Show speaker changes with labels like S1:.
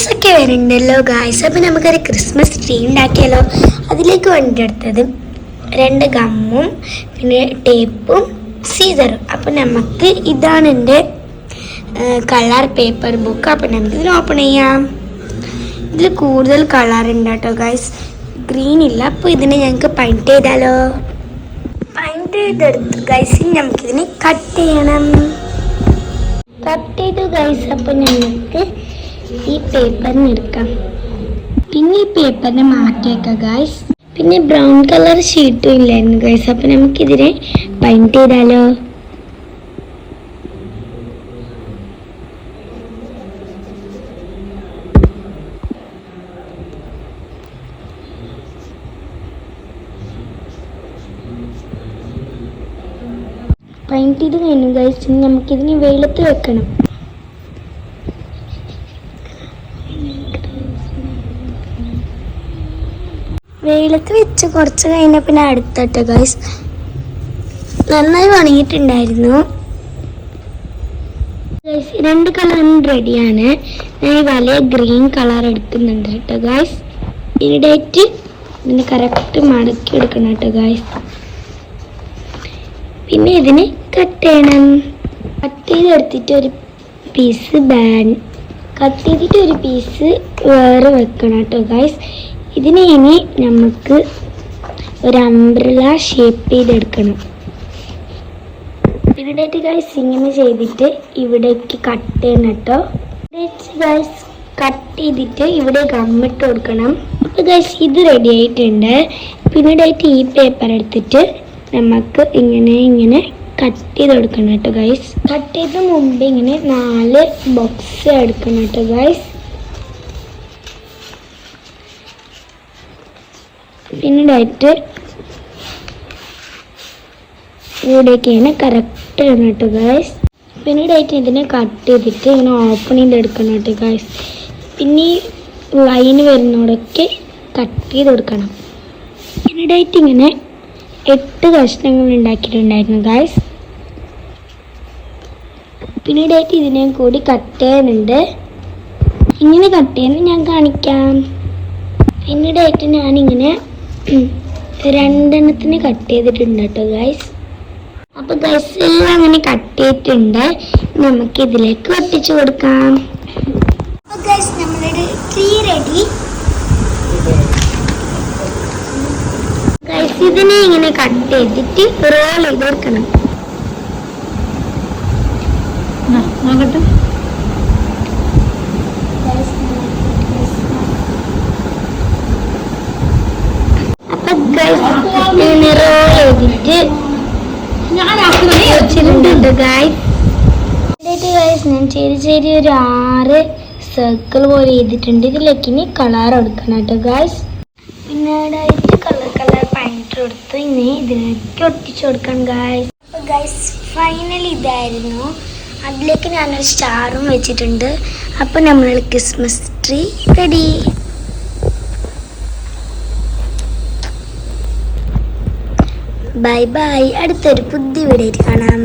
S1: Christmas ഒക്കെ വരുന്നുണ്ടല്ലോ guys അപ്പം നമുക്കൊരു ക്രിസ്മസ് ട്രീ ഉണ്ടാക്കിയാലോ? അതിലേക്ക് വേണ്ടിയെടുത്തത് രണ്ട് ഗമ്മും പിന്നെ ടേപ്പും സീസറും അപ്പം നമുക്ക് ഇതാണ് എന്റെ കളർ പേപ്പർ ബുക്ക് അപ്പം നമുക്ക് ഇതിന് ഓപ്പൺ ചെയ്യാം. ഇതിൽ കൂടുതൽ കളർ ഉണ്ട് കേട്ടോ ഗായ്സ് ഗ്രീൻ ഇല്ല. അപ്പോൾ ഇതിനെ ഞങ്ങൾക്ക് പെയിന്റ് ചെയ്താലോ? പെയിന്റ് ചെയ്തെടുത്ത് ഗൈസ് നമുക്കിതിനെ കട്ട് ചെയ്യണം. കട്ട് ചെയ്തു ഗൈസ് അപ്പോൾ ഞങ്ങൾക്ക് ഈ പേപ്പർ എടുക്കാം പിന്നെ ഈ പേപ്പറിനെ മാറ്റിയേക്കാം ഗായ്സ് പിന്നെ ബ്രൗൺ കളർ ഷീറ്റും ഇല്ലായിരുന്നു ഗൈസ് അപ്പം നമുക്കിതിനെ പെയിന്റ് ചെയ്താലോ? പെയിന്റ് ചെയ്ത് കഴിഞ്ഞു ഗൈസ് ഇനി നമുക്കിതിനെ വെയിലത്ത് വെക്കണം. വെയിലത്ത് വെച്ച് കുറച്ച് കഴിഞ്ഞ പിന്നെ അടുത്തട്ടെ ഗൈസ് നന്നായി ഉണങ്ങിയിട്ടുണ്ടായിരുന്നു ഗൈസ് രണ്ട് കളറും റെഡിയാണ് ഞാൻ ഈ വലിയ ഗ്രീൻ കളർ എടുക്കുന്നുണ്ട് കേട്ടോ ഗൈസ് ഡേറ്റ് ഇതിന് കറക്റ്റ് മടക്കി എടുക്കണം കേട്ടോ ഗൈസ് പിന്നെ ഇതിന് കട്ട് ചെയ്യണം. കട്ട് ചെയ്തെടുത്തിട്ട് ഒരു പീസ് ബാൻ കട്ട് ചെയ്തിട്ട് ഒരു പീസ് വേറെ വെക്കണം കേട്ടോ ഗൈസ് ഇതിനെ ഇനി നമുക്ക് ഒരു അംബ്രല ഷേപ്പ് ചെയ്തെടുക്കണം. ഇവിടേക്ക് ഗൈസ് ഇങ്ങനെ ചെയ്തിട്ട് ഇവിടേക്ക് കട്ട് ചെയ്യണം കേട്ടോ. ഗൈസ് കട്ട് ചെയ്തിട്ട് ഇവിടെ ഗമ്മിട്ട് കൊടുക്കണം. അപ്പോൾ ഗൈസ് ഇത് റെഡി ആയിട്ടുണ്ട്. പിന്നീടായിട്ട് ഈ പേപ്പർ എടുത്തിട്ട് നമുക്ക് ഇങ്ങനെ ഇങ്ങനെ കട്ട് ചെയ്ത് കൊടുക്കണം കേട്ടോ ഗൈസ് കട്ട് ചെയ്ത മുമ്പ് ഇങ്ങനെ നാല് ബോക്സ് എടുക്കണം കേട്ടോ ഗൈസ് പിന്നീടായിട്ട് ഡയറ്റ് ഇവിടേക്കാണ് കറക്റ്റ് ആണ് കേട്ടോ പിന്നെ പിന്നീടായിട്ട് ഇതിനെ കട്ട് ചെയ്തിട്ട് ഇങ്ങനെ ഓപ്പൺ ചെയ്തെടുക്കണം കേട്ടോ ഗായ്സ് പിന്നെ ഈ ലൈന് വരുന്നോടൊക്കെ കട്ട് ചെയ്ത് കൊടുക്കണം. പിന്നെ പിന്നീടായിട്ട് ഇങ്ങനെ എട്ട് കഷ്ണങ്ങൾ ഉണ്ടാക്കിയിട്ടുണ്ടായിരുന്നു ഗായ്സ് പിന്നീടായിട്ട് ഇതിനെ കൂടി കട്ട് ചെയ്യാനുണ്ട് ഇങ്ങനെ കട്ട് ചെയ്യുന്നത് ഞാൻ കാണിക്കാം. പിന്നീടായിട്ട് ഞാനിങ്ങനെ രണ്ടെണ്ണത്തിന് കട്ട് ചെയ്തിട്ടുണ്ട് കേട്ടോ ഗൈസ് അപ്പോൾ ഗൈസ് എല്ലാം അങ്ങനെ കട്ട് ചെയ്തിട്ടുണ്ട്. നമുക്ക് ഇതിലേക്ക് ഒട്ടിച്ചു കൊടുക്കാം. അപ്പോൾ നമ്മളുടെ റെഡി ഇതിനെ ഇങ്ങനെ കട്ട് ചെയ്തിട്ട് റോൾ ചെയ്ത് കൊടുക്കണം.
S2: നോക്കട്ടെ.
S1: വെച്ചിട്ടുണ്ട് ഞാൻ ചെറിയ ചെറിയ ഒരു ആറ് സർക്കിൾ പോലെ ചെയ്തിട്ടുണ്ട് ഇതിലേക്ക് ഇനി കളർ കൊടുക്കണം കേട്ടോ ഗായ്സ് പിന്നീടായിട്ട് കളർ കളർ പെയിന്റ് കൊടുത്ത് ഇനി ഇതിലേക്ക് ഒട്ടിച്ചു കൊടുക്കണം ഗായ്സ് അപ്പോൾ ഗൈസ് ഫൈനലി ഇതായിരുന്നു. അതിലേക്ക് ഞാനൊരു സ്റ്റാറും വെച്ചിട്ടുണ്ട്. അപ്പോൾ നമ്മൾ Christmas tree ready bye bye അടുത്തൊരു പുതിയ വീഡിയോ കാണാം.